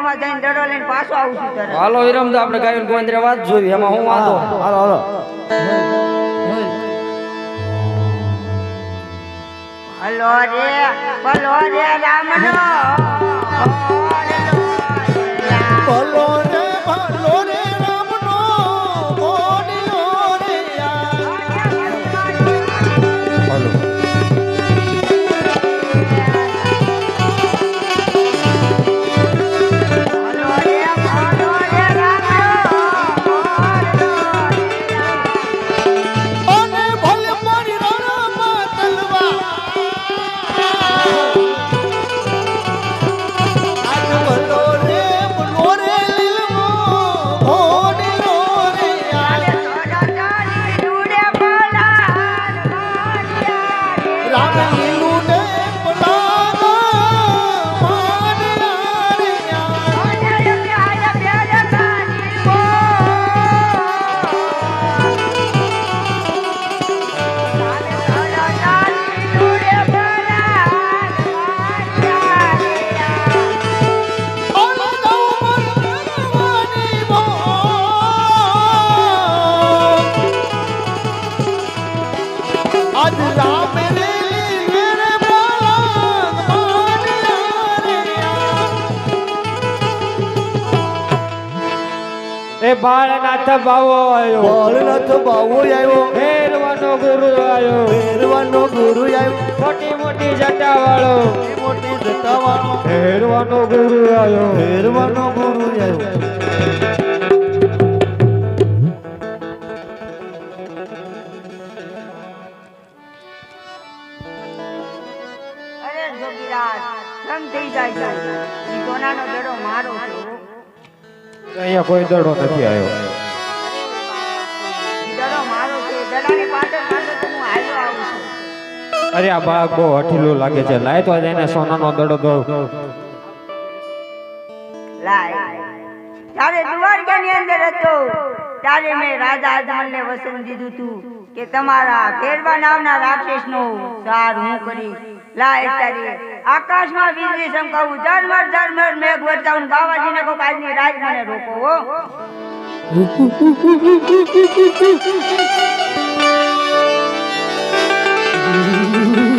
મંદિરમાં જઈને દડો લઈને પાછો આવું છું તરત હાલો વિરમદા આપણે ગાયન ગોંદરે વાત જોઈ એમાં હું વાંધો? હાલો હાલો. હલો રે બોલો રે રામનો. ભલો રે ભલો રે. એ બાળનાથ બાવો આવ્યો બાળનાથ બાવો આવ્યો ભેરવાનો ગુરુ આવ્યો ભેરવાનો ગુરુ આવ્યો મોટી મોટી જટા વાળો મોટી જટા વાળો ભેરવાનો ગુરુ આવ્યો ભેરવાનો ગુરુ આવ્યો અરે જોગીરાજ કેમ થઈ જાય છે. ઈ સોનાનો જડો મારો છે. અહીંયા કોઈ દડો નથી આવ્યો. અરે આ બાળક બહુ હઠીલું લાગે છે. લાય તો એને સોનાનો દડો દો. ત્યારે દ્વારકાની અંદર હતો. ત્યારે મેં રાજા અજમલને વસન દીધું તું કે તમારા ફેરવા નામના રાક્ષસનો સાર હું કરી લાય તારી. આકાશમાં વીજળી ચમકાવું ઝરમર ઝરમર મેઘ વરસાવું બાવાજીને કહું કાલની રાત મને રોકો, હો. આજની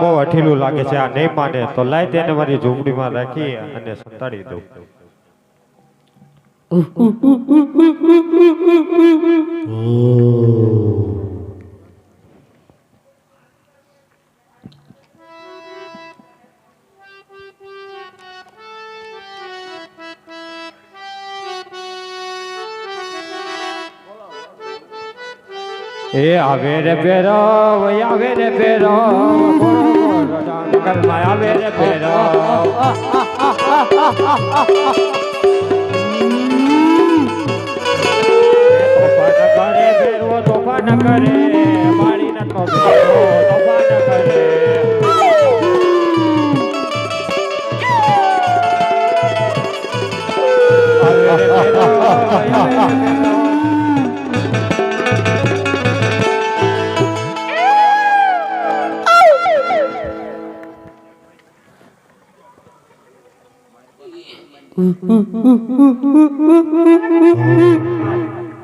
બહુ અઠીલું લાગે છે આ નહીં માને તો લાય તેને મારી ઝૂંપડીમાં રાખી અને સંતાડી દઉં એ આવે રે પેરો આવે રે પેરો જંગલમાં આવે રે પેરો કરે પાટકા તોફાન કરે તો બેઠો તોફાન કરે.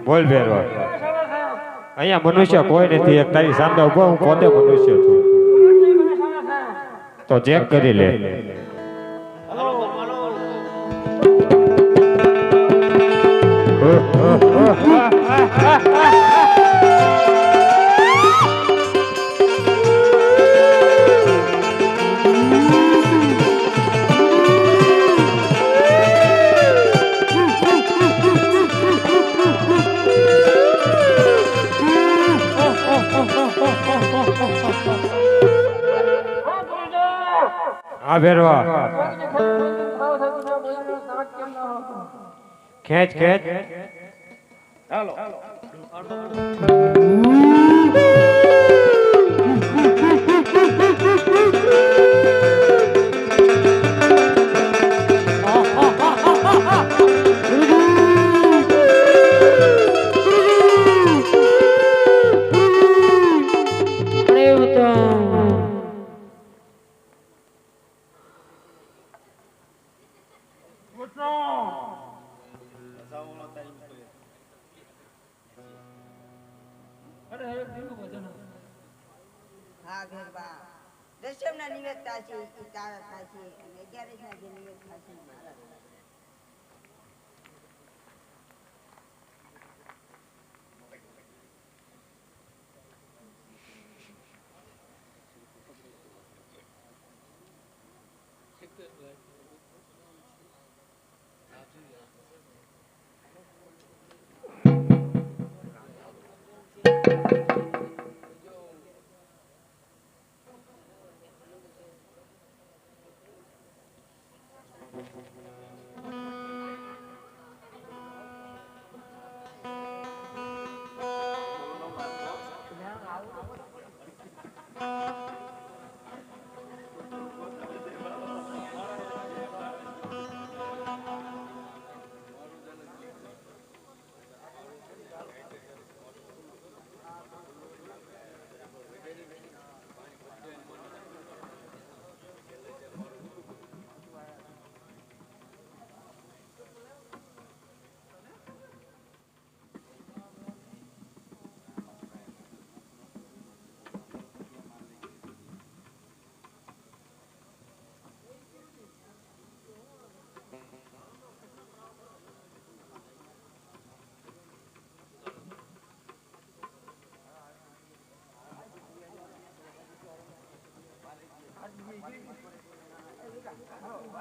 બોલ ભેરવા. અહીંયા મનુષ્ય કોઈ નથી એક તારી સામે ઊભો હું પોતે મનુષ્ય છું. તો ચેક કરી લે. હા ભેરવા ખેંચ. ખેંચ હા ગરબા દશમના નિવેદ થશે છે તારા છે અને અગિયારસના જે નિવેદ છે એ